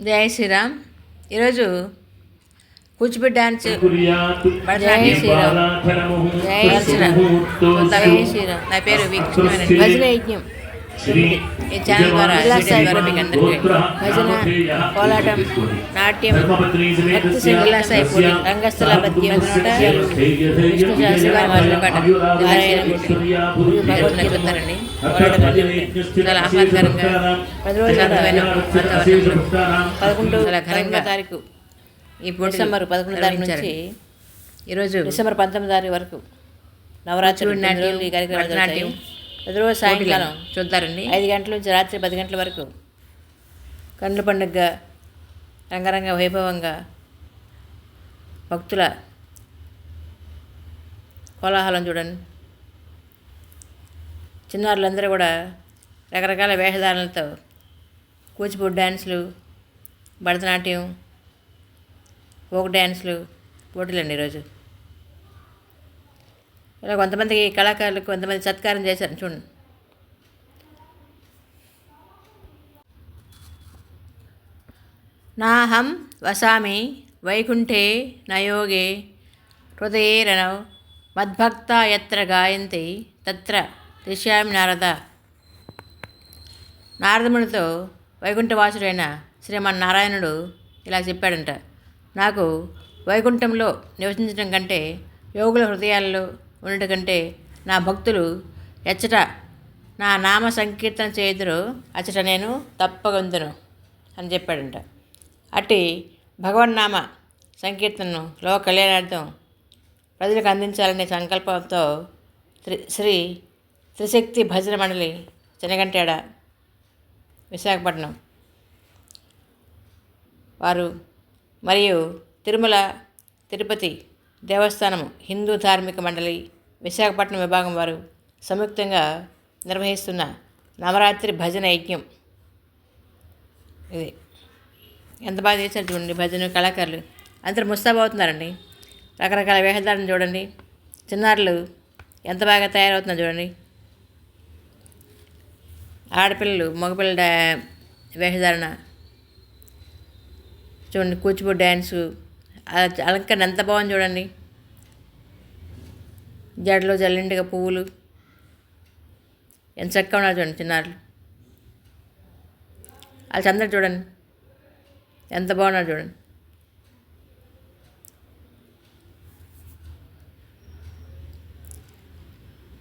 జై శ్రీరామ్. ఈరోజు కూచిపూడి డాన్స్ జై శ్రీరామ్. జై శ్రీరామ్. జై శ్రీరామ్. నా పేరు భజన యజ్ఞం ఈ ఛానల్ ద్వారా వీడియో ద్వారా మీకు అందరికీ భజన కోలాటం నాట్యం భక్తి సైపూడి రంగస్థల పద్యం విష్ణు శాస్త్రి గారి చాలా ఆహ్లాదకరంగా ప్రశాంతమైన వాతావరణంలో పదకొండు చాలా ఘనంగా తారీఖు ఈ డిసెంబర్ పదకొండు తారీఖు నుంచి ఈరోజు డిసెంబర్ పంతొమ్మిది తారీఖు వరకు నవరాత్రి నాట్యం, ఈ కార్యక్రమాలు. ప్రతిరోజు సాయంకాలం చూద్దారండి. ఐదు గంటల నుంచి రాత్రి పది గంటల వరకు కండ్ల పండుగగా రంగరంగ వైభవంగా భక్తుల కోలాహలం చూడండి. చిన్నారులందరూ కూడా రకరకాల వేషధారణలతో కూచిపూడి డ్యాన్సులు భరతనాట్యం ఫోక్ డ్యాన్సులు పోటీలండి ఈరోజు. ఇలా కొంతమందికి కళాకారులకు కొంతమంది సత్కారం చేశారు చూడండి. నాహం వసామి వైకుంఠే నయోగే హృదయేరణవ్ మద్భక్త ఎత్ర గాయంతి తత్ర రిష్యామి నారద. నారదమునితో వైకుంఠవాసుడైన శ్రీమన్నారాయణుడు ఇలా చెప్పాడంట నాకు వైకుంఠంలో నివసించడం కంటే యోగుల హృదయాల్లో ఉండటం కంటే నా భక్తులు ఎచ్చట నా నామ సంకీర్తన చేయుదురు అచ్చట నేను తప్పగొందును అని చెప్పాడంట. అట్టి భగవన్నామ సంకీర్తనను లోక కళ్యాణార్థం ప్రజలకు అందించాలనే సంకల్పంతో త్రి శ్రీ త్రిశక్తి భజన మండలి చెనగంటాడ విశాఖపట్నం వారు మరియు తిరుమల తిరుపతి దేవస్థానం హిందూ ధార్మిక మండలి విశాఖపట్నం విభాగం వారు సంయుక్తంగా నిర్వహిస్తున్న నవరాత్రి భజన యజ్ఞం. ఇది ఎంత బాగా చేశారు చూడండి భజన కళాకారులు. అందరూ ముస్తాబవుతున్నారండి. రకరకాల వేషధారణ చూడండి. చిన్నారులు ఎంత బాగా తయారవుతున్నారు చూడండి. ఆడపిల్లలు మగపిల్లల వేషధారణ. చూడండి కూచిపూడి డ్యాన్సు అలంకరణ ఎంత బాగుంది చూడండి. జడలో జల్లిండిగా పువ్వులు. ఎంత చక్కగా ఉన్నారు చూడండి చిన్నారులు. వాళ్ళ చందరు చూడండి. ఎంత బాగున్నారు చూడండి.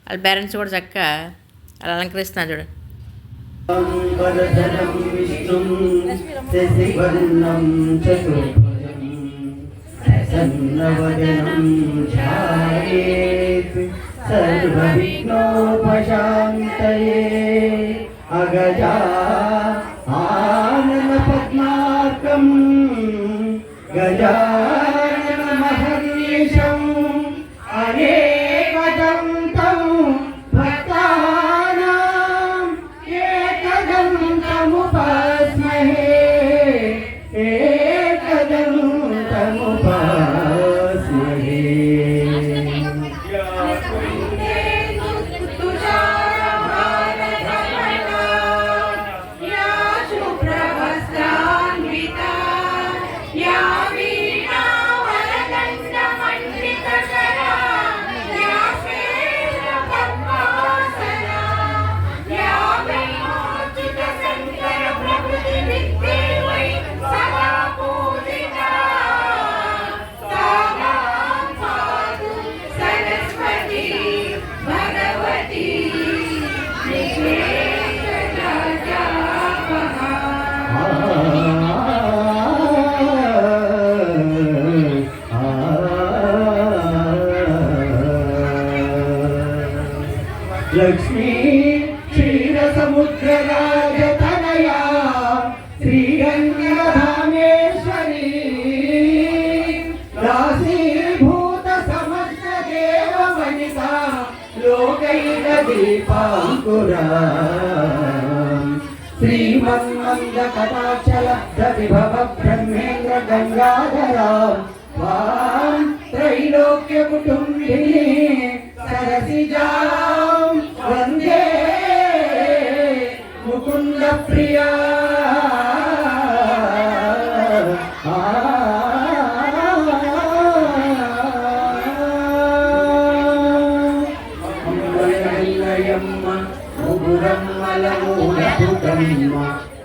వాళ్ళ పేరెంట్స్ కూడా చక్కగా అలా అలంకరిస్తున్నారు చూడండి. సన్నవదనం सर्वविघ्नोपशान्तये अगजा लक्ष्मी क्षीरसमुद्रराजतनया श्रीरङ्गधामेश्वरी दासीभूतसमस्तदेववनिता लोकैकदीपाङ्कुरा श्रीमन्मन्दकटाक्षलब्धविभव ब्रह्मेन्द्र गङ्गाधरा त्वां त्रैलोक्यकुटुम्बिनी सरसिजां కమలమూలపుటమ్మ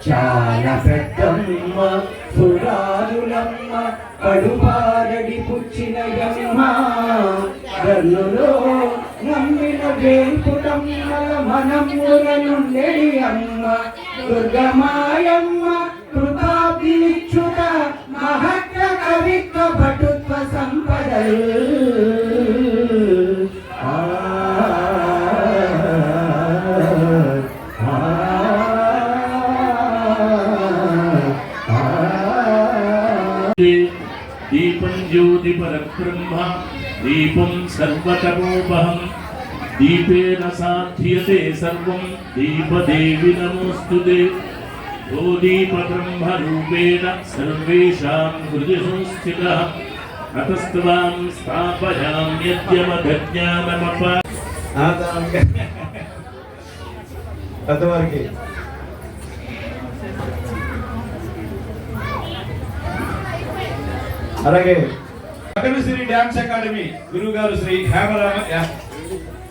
చాలా పెద్దమ్మ సురారులమ్మ కడుపారడి పుచ్చిన యమ్మ కన్నులో నమ్మిన వేపుటమ్మ మనమ్ములను నెడి అమ్మ దుర్గమాయమ్మ దీపం జ్యోతి పరబ్రహ్మ దీపం సర్వతమోపహం దీపేన సాధ్యతే సర్వం దీపదేవి నమోస్తుతే ఓ దీపబ్రహ్మరూపేణ సర్వేషాం హృది సంస్థితः అతస్త్వాం స్థాపయామ్యద్యమఘజ్ఞానమప పెద్దవారికి అలాగే శ్రీ డ్యాన్స్ అకాడమీ గురువు గారు శ్రీ హేమరామ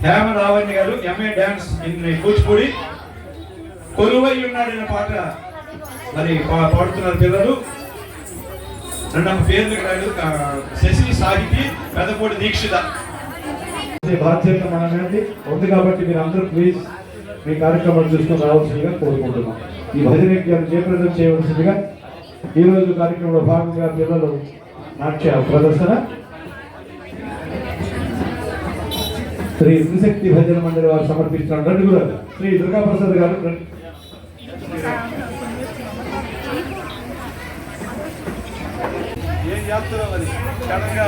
హేమరావణ్య గారు ఎంఏ డ్యాన్స్ ఇన్ కూచిపూడి. కొలువై ఉన్నాడన్న పాట మరి పాడుతున్నారు పిల్లలు. రెండమ్మ పేర్లు రాడు శశి సాహితి పెదపూడి దీక్షిత. బాధ్యత మనది ఉంది కాబట్టి మీరు అందరూ ప్లీజ్ మీ కార్యక్రమాలు చూసుకొని రావాల్సిందిగా కోరుకుంటున్నాం. ఈ జయప్రదం చేయవలసిందిగా ఈరోజు కార్యక్రమంలో భాగంగా పిల్లలు నాట్య ప్రదర్శన. శ్రీ త్రిశక్తి భజన మండలి వారు సమర్పిస్తున్నారు రెండు కూడా శ్రీ దుర్గాప్రసాద్ గారు ఏం చేస్తున్నావు మరి? సడన్గా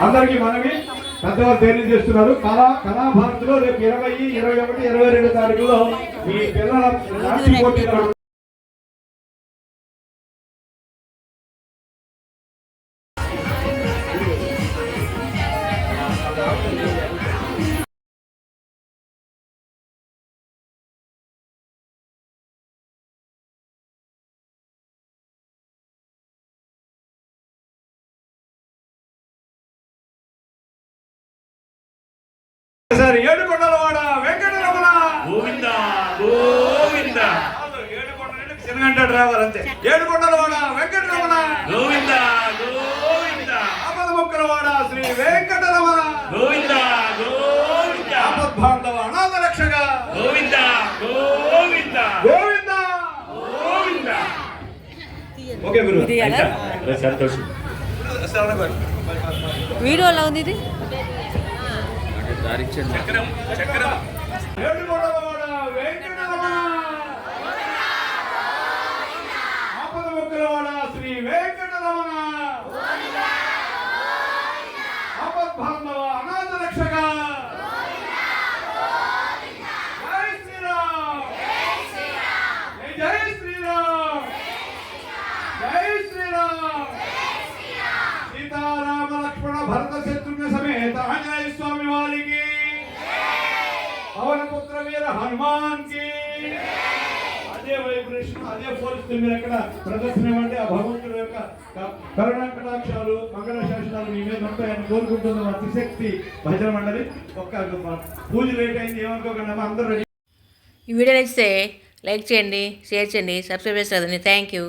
అందరికీ మనవి. పెద్దవారు తెలియజేస్తున్నారు కళా కళాభారతిలో రేపు ఇరవై ఇరవై ఒకటి ఇరవై రెండు తారీఖులో మీ పిల్లల పోటీలు సార్ ఏడుకొండలవాడ వెంకటరమణ. గోవింద గోవింద. ఏడుకొండ చిన్నగంట డ్రైవర్ అంతే. ఏడుకొండలవాడ వెంకటరమణ. గోవింద గోవింద. ఆపద మొక్కలవాడ శ్రీ వెంకటరమణ. గోవింద గోవింద. ఆపద్బాంధవ అనాథ రక్షక గోవింద గోవింద. గోవింద. గోవింద. ఓకే గురు. ఇది ఎలా? సంతోషం. వీడియోలో ఉంది ఇది? మొక్కలవాడ శ్రీ వెంకటరమణ ఆపద్బాంధవ అనాథ రక్షక జై శ్రీరామ్ జై జై శ్రీరామ్ జై శ్రీరామ్ సీతారామ లక్ష్మణ భరత శత్రుఘ్న సమేత ఆంజనేయ స్వామి వారికి పవన పుత్ర వీర హనుమాన్కి డెకరేషన్ అదే పోలిస్తుంది మీరు అక్కడ ప్రదర్శన ఇవ్వండి ఆ భగవంతుడి యొక్క క- కటాక్షాలు మంగళ శాసనాలు మీ మీద ఉంటాయని కోరుకుంటున్న మా త్రిశక్తి భజన మండలి. ఒక్క పూజ లేట్ అయింది ఏమనుకోకుండా అందరూ ఈ వీడియో నచ్చితే లైక్ చేయండి షేర్ చేయండి సబ్స్క్రైబ్ చేస్తారండి థ్యాంక్ యూ.